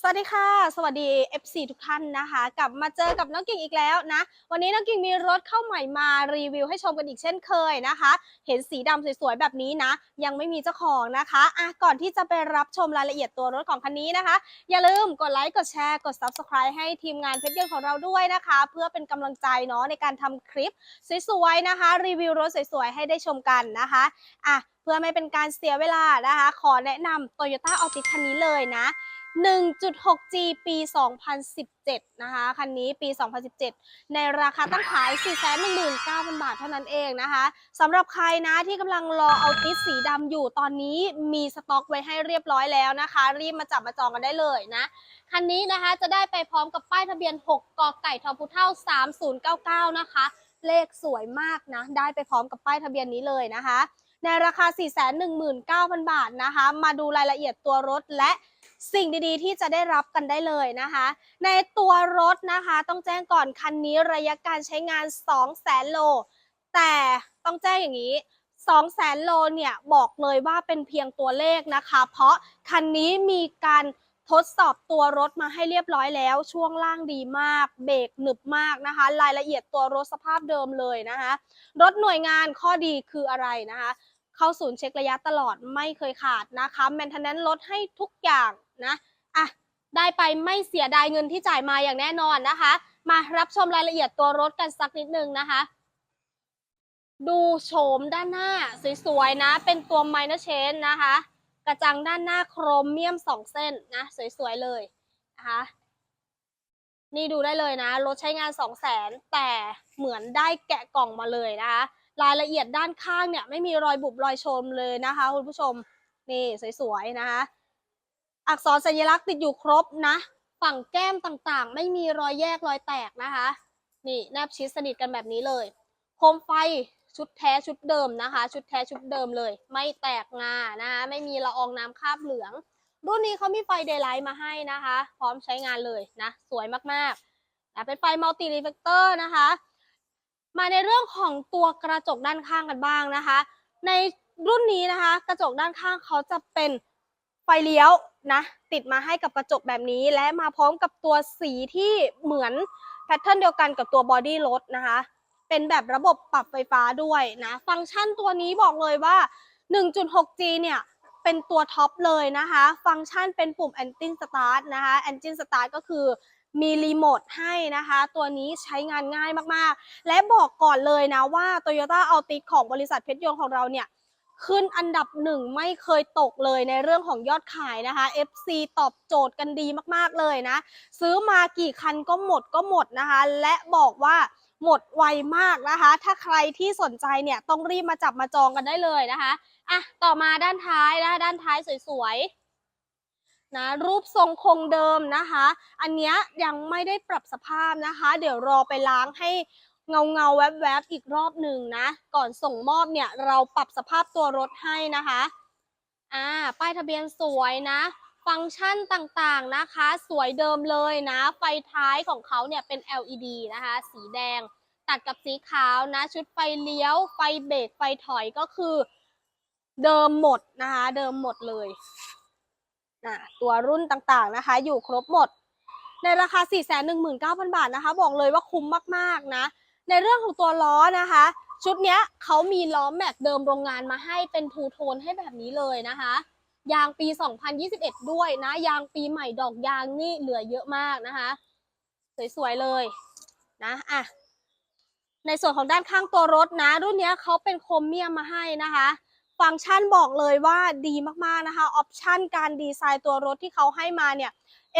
สวัสดีค่ะ สวัสดี FC ทุกท่านนะคะ กลับมาเจอกับน้องกิ่งอีกแล้วนะ วันนี้น้องกิ่งมีรถเข้าใหม่มารีวิวให้ชมกันอีกเช่นเคยนะคะ เห็นสีดำสวยๆแบบนี้นะ ยังไม่มีเจ้าของนะคะอะก่อนที่จะไปรับชมรายละเอียดตัวรถของคันนี้นะคะ อย่าลืมกดไลค์กดแชร์กด Subscribe ให้ทีมงานเพชรยนของเราด้วยนะคะ เพื่อเป็นกำลังใจเนาะในการทำคลิปสวยๆนะคะ รีวิวรถสวยๆให้ได้ชมกันนะคะอะเพื่อไม่เป็นการเสียเวลานะคะ ขอแนะนำ Toyota Altis คันนี้เลยนะ 1.6G ปี 2017 นะคะ คันนี้ปี 2017 ในราคาตั้งขาย 419,000 บาทเท่านั้นเองนะคะสำหรับใครนะที่กำลังรอเอาติสสีดำอยู่ตอนนี้มีสต็อกไว้ให้เรียบร้อยแล้วนะคะ รีบมาจับมาจองกันได้เลยนะ คันนี้นะคะจะได้ไปพร้อมกับป้ายทะเบียน 6กอไก่ทอพุเท่า 3099 นะคะ เลขสวยมากนะ ได้ไปพร้อมกับป้ายทะเบียนนี้เลยนะคะ ในราคา 419,000 บาทนะคะ มาดูรายละเอียดตัวรถและ สิ่งดีๆ ที่จะได้รับกันได้เลยนะคะ ในตัวรถนะคะ ต้องแจ้งก่อนคันนี้ระยะการใช้งาน 200,000 โล แต่ต้องแจ้งอย่างนี้2 0 0 0 0โลเนี่ยบอกเลยว่าเป็นเพียงตัวเลขนะคะ เพราะคันนี้มีการทดสอบตัวรถมาให้เรียบร้อยแล้ว ช่วงล่างดีมาก เบรกหนึบมากนะคะ รายละเอียดตัวรถสภาพเดิมเลยนะคะ รถหน่วยงานข้อดีคืออะไรนะคะ เข้าศูนย์เช็คระยะตลอดไม่เคยขาดนะคะแมนเทนแนนลดให้ทุกอย่าง นะอะได้ไปไม่เสียดายเงินที่จ่ายมาอย่างแน่นอนนะคะ มารับชมรายละเอียดตัวรถกันสักนิดนึงนะคะ ดูโฉมด้านหน้าสวยๆนะ เป็นตัว minor chain นะคะ กระจังด้านหน้าโครเมียมสองเส้นนะสวยๆเลยนะคะนี่ดูได้เลยนะ รถใช้งาน2 0 0แสนแต่เหมือนได้แกะกล่องมาเลยนะคะ รายละเอียดด้านข้างเนี่ยไม่มีรอยบุบรอยชมเลยนะคะคุณผู้ชม นี่สวยๆนะคะ อักษรสัญลักษณ์ติดอยู่ครบนะ ฝั่งแก้มต่างๆ ไม่มีรอยแยกรอยแตกนะคะ นี่แนบชิดสนิทกันแบบนี้เลย โคมไฟชุดแท้ชุดเดิมนะคะ ชุดแท้ชุดเดิมเลย ไม่แตกงานะคะไม่มีละอองน้ำคราบเหลือง รุ่นนี้เขามีไฟเดย์ไลท์มาให้นะคะ พร้อมใช้งานเลยนะ สวยมากๆเป็นไฟมัลติรีเฟกเตอร์นะคะ มาในเรื่องของตัวกระจกด้านข้างกันบ้างนะคะ ในรุ่นนี้นะคะ กระจกด้านข้างเขาจะเป็นไฟเลี้ยวนะติดมาให้กับกระจกแบบนี้ และมาพร้อมกับตัวสีที่เหมือนแพทเทิร์นเดียวกันกับตัวบอดี้รถนะคะ เป็นแบบระบบปรับไฟฟ้าด้วยนะฟังก์ชันตัวนี้บอกเลยว่า 1.6G เนี่ยเป็นตัวท็อปเลยนะคะ ฟังก์ชันเป็นปุ่ม Engine Start นะคะ Engine Start ก็คือมีรีโมทให้นะคะ ตัวนี้ใช้งานง่ายมากๆ และบอกก่อนเลยนะว่า Toyota Altis ของบริษัทเพชรยนต์ของเราเนี่ย ขึ้นอันดับหนึ่งไม่เคยตกเลยในเรื่องของยอดขายนะคะ FC ตอบโจทย์กันดีมากๆเลยนะ ซื้อมากี่คันก็หมดก็หมดนะคะ และบอกว่าหมดไวมากนะคะ ถ้าใครที่สนใจเนี่ยต้องรีบมาจับมาจองกันได้เลยนะคะอะต่อมาด้านท้ายนะคะด้านท้ายสวยๆนะรูปทรงคงเดิมนะคะ อันเนี้ยยังไม่ได้ปรับสภาพนะคะ เดี๋ยวรอไปล้างให้ เงาเงาแวบๆบอีกรอบหนึ่งนะ ก่อนส่งมอบเนี่ยเราปรับสภาพตัวรถให้นะคะอ่าป้ายทะเบียนสวยนะ ฟังก์ชันต่างๆนะคะ สวยเดิมเลยนะ ไฟท้ายของเขาเนี่ยเป็น LED นะคะ สีแดง ตัดกับสีขาวนะ ชุดไฟเลี้ยว ไฟเบรกไฟถอยก็คือ เดิมหมดนะคะ เดิมหมดเลยนะตัวรุ่นต่างๆนะคะ อยู่ครบหมด ในราคา 419,000 บาทนะคะ บอกเลยว่าคุ้มมากๆนะ ในเรื่องของตัวล้อนะคะ ชุดเนี้ยเขามีล้อแม็กเดิมโรงงานมาให้เป็นทูโทนให้แบบนี้เลยนะคะ ยางปี 2021 ด้วยนะ ยางปีใหม่ดอกยางนี่เหลือเยอะมากนะคะ สวยๆเลยนะอะในส่วนของด้านข้างตัวรถนะ รุ่นนี้เขาเป็นโครเมียมมาให้นะคะ ฟังก์ชันบอกเลยว่าดีมากๆนะคะ ออปชันการดีไซน์ตัวรถที่เขาให้มาเนี่ย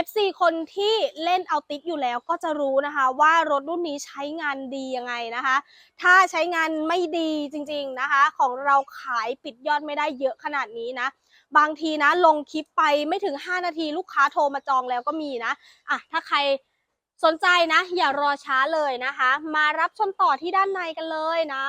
FC คนที่เล่นเอาติกอยู่แล้วก็จะรู้นะคะ ว่ารถรุ่นนี้ใช้งานดียังไงนะคะ ถ้าใช้งานไม่ดีจริงๆนะคะ ของเราขายปิดยอดไม่ได้เยอะขนาดนี้นะ บางทีนะลงคลิปไปไม่ถึง 5 นาทีลูกค้าโทรมาจองแล้วก็มีนะอะถ้าใครสนใจนะ อย่ารอช้าเลยนะคะ มารับชมต่อที่ด้านในกันเลยนะ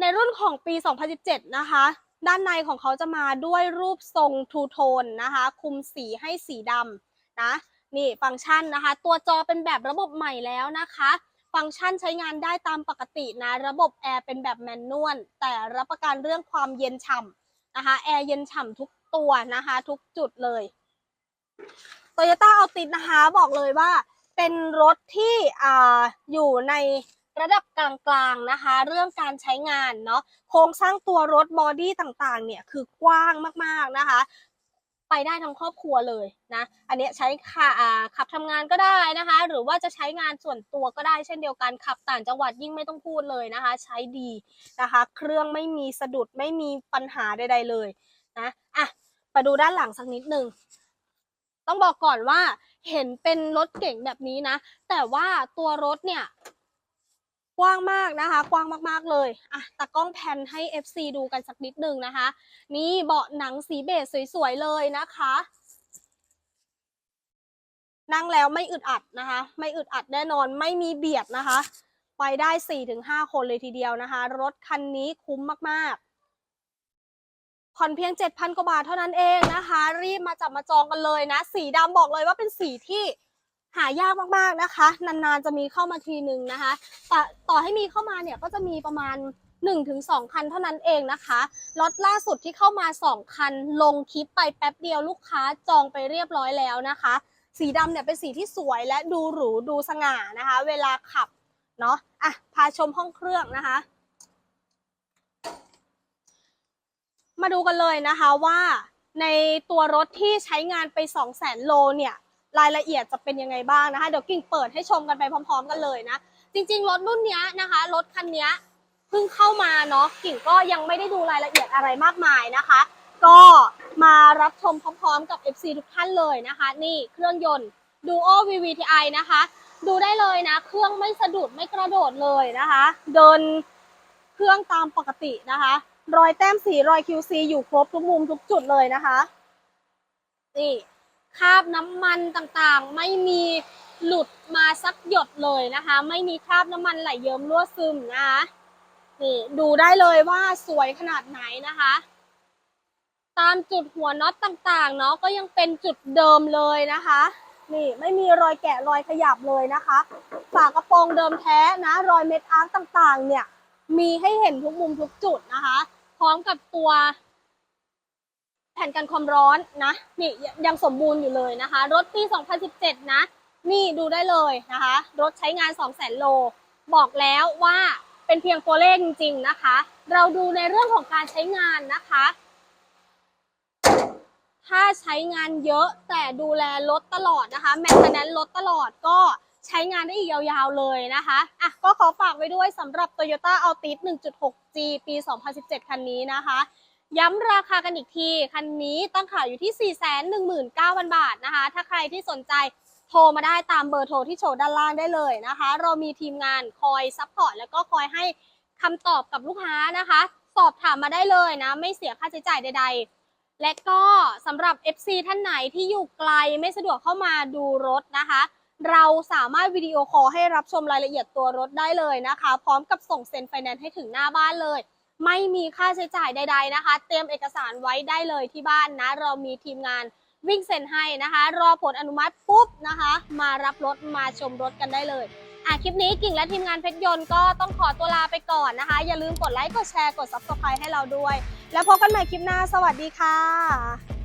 ในรุ่นของปี 2017 นะคะ ด้านในของเขาจะมาด้วยรูปทรงทูโทนนะคะ คุมสีให้สีดำนะนี่ฟังก์ชันนะคะ ตัวจอเป็นแบบระบบใหม่แล้วนะคะ ฟังก์ชันใช้งานได้ตามปกตินะ ระบบแอร์เป็นแบบแมนนวลแต่รับประกันเรื่องความเย็นฉ่ำนะคะ แอร์เย็นฉ่ำทุกตัวนะคะ ทุกจุดเลย Toyota a l t i s นะคะ บอกเลยว่า เป็นรถที่ออยู่ใน ระดับกลางๆนะคะ เรื่องการใช้งานเนาะโครงสร้างตัวรถบอดี้ต่างๆ เนี่ยคือกว้างมากๆนะคะ ไปได้ทั้งครอบครัวเลยนะอันเนี้ยใช้ขาอ่าขับทำงานก็ได้นะคะ หรือว่าจะใช้งานส่วนตัวก็ได้เช่นเดียวกันขับต่างจังหวัดยิ่งไม่ต้องพูดเลยนะคะ ใช้ดีนะคะ เครื่องไม่มีสะดุดไม่มีปัญหาใด ๆเลยนะอะมาดูด้านหลังสักนิดหนึ่งต้องบอกก่อนว่าเห็นเป็นรถเก่งแบบนี้นะ แต่ว่าตัวรถเนี่ย กว้างมากนะคะ กว้างมากๆเลยอะตากล้องแพนให้ FC ดูกันสักนิดหนึ่งนะคะ นี่เบาะหนังสีเบจสวยๆเลยนะคะ นั่งแล้วไม่อึดอัดนะคะ ไม่อึดอัดแน่นอนไม่มีเบียดนะคะ ไปได้สี่ถึงห้าคนเลยทีเดียวนะคะ รถคันนี้คุ้มมากๆผ่อนเพียง 7,000 กว่าบาทเท่านั้นเองนะคะ รีบมาจับมาจองกันเลยนะ สีดำบอกเลยว่าเป็นสีที่ หายากมากๆนะคะ นานๆจะมีเข้ามาทีนึงนะคะแต่ต่อให้มีเข้ามาเนี่ยก็จะมีประมาณ 1-2 คันเท่านั้นเองนะคะล็อตล่าสุดที่เข้ามา 2 คันลงคลิปไปแป๊บเดียวลูกค้าจองไปเรียบร้อยแล้วนะคะ สีดำเนี่ยเป็นสีที่สวยและดูหรูดูสง่านะคะ เวลาขับเนาะอะพาชมห้องเครื่องนะคะ มาดูกันเลยนะคะว่าในตัวรถที่ใช้งานไป 2 0 0 0 0 0โลเนี่ย รายละเอียดจะเป็นยังไงบ้างนะคะเดี๋ยวกิ่งเปิดให้ชมกันไปพร้อม ๆ กันเลยนะ จริง ๆ รถรุ่นนี้นะคะรถคันนี้เพิ่งเข้ามาเนาะกิ่งก็ยังไม่ได้ดูรายละเอียดอะไรมากมายนะคะ ก็มารับชมพร้อมๆกับ FC ทุกท่านเลยนะคะ นี่เครื่องยนต์ Duo VVTi นะคะ ดูได้เลยนะ เครื่องไม่สะดุดไม่กระโดดเลยนะคะ เดินเครื่องตามปกตินะคะ รอยแต้มสีรอย QC อยู่ครบทุกมุมทุกจุดเลยนะคะ นี่ คราบน้ำมันต่างๆ ไม่มีหลุดมาสักหยดเลยนะคะ ไม่มีคราบน้ำมันไหลเยิ้มรั่วซึมนะคะนี่ดูได้เลยว่าสวยขนาดไหนนะคะ ตามจุดหัวน็อตต่างๆเนาะก็ยังเป็นจุดเดิมเลยนะคะ นี่ไม่มีรอยแกะรอยขยับเลยนะคะ ฝากระโปรงเดิมแท้นะ รอยเม็ดอาร์ตต่างๆ เนี่ย มีให้เห็นทุกมุมทุกจุดนะคะ พร้อมกับตัว ผ่นกันความร้อนนะนี่ยังสมบูรณ์อยู่เลยนะคะ รถปี 2017 นะ นี่ดูได้เลยนะคะ รถใช้งาน 200,000 โล บอกแล้วว่าเป็นเพียงตัวเลขจริง ๆ นะคะ เราดูในเรื่องของการใช้งานนะคะ ถ้าใช้งานเยอะแต่ดูแลรถตลอดนะคะ แมนเทนแนนรถตลอดก็ใช้งานได้อีกยาวๆเลยนะคะอะก็ขอฝากไว้ด้วยสำหรับ Toyota Altis 1.6G ปี 2017 คันนี้นะคะ ย้ำราคากันอีกที คันนี้ตั้งขายอยู่ที่ 419,000 บาทนะคะ ถ้าใครที่สนใจโทรมาได้ตามเบอร์โทรที่โชว์ด้านล่างได้เลยนะคะ เรามีทีมงานคอยซัพพอร์ตแล้วก็คอยให้คำตอบกับลูกค้านะคะ สอบถามมาได้เลยนะ ไม่เสียค่าใช้จ่ายใด ๆ และก็สำหรับ FC ท่านไหนที่อยู่ไกลไม่สะดวกเข้ามาดูรถนะคะ เราสามารถวิดีโอคอลให้รับชมรายละเอียดตัวรถได้เลยนะคะ พร้อมกับส่งเซ็นไฟแนนซ์ให้ถึงหน้าบ้านเลย ไม่มีค่าใช้จ่ายใด ๆนะคะ เตรียมเอกสารไว้ได้เลยที่บ้านนะ เรามีทีมงานวิ่งเซ็นให้นะคะ รอผลอนุมัติปุ๊บนะคะ มารับรถมาชมรถกันได้เลยอะคลิปนี้กิ่งและทีมงานเพชรยนต์ก็ต้องขอตัวลาไปก่อนนะคะ อย่าลืมกดไลค์กดแชร์กด subscribe ให้เราด้วย แล้วพบกันใหม่คลิปหน้าสวัสดีค่ะ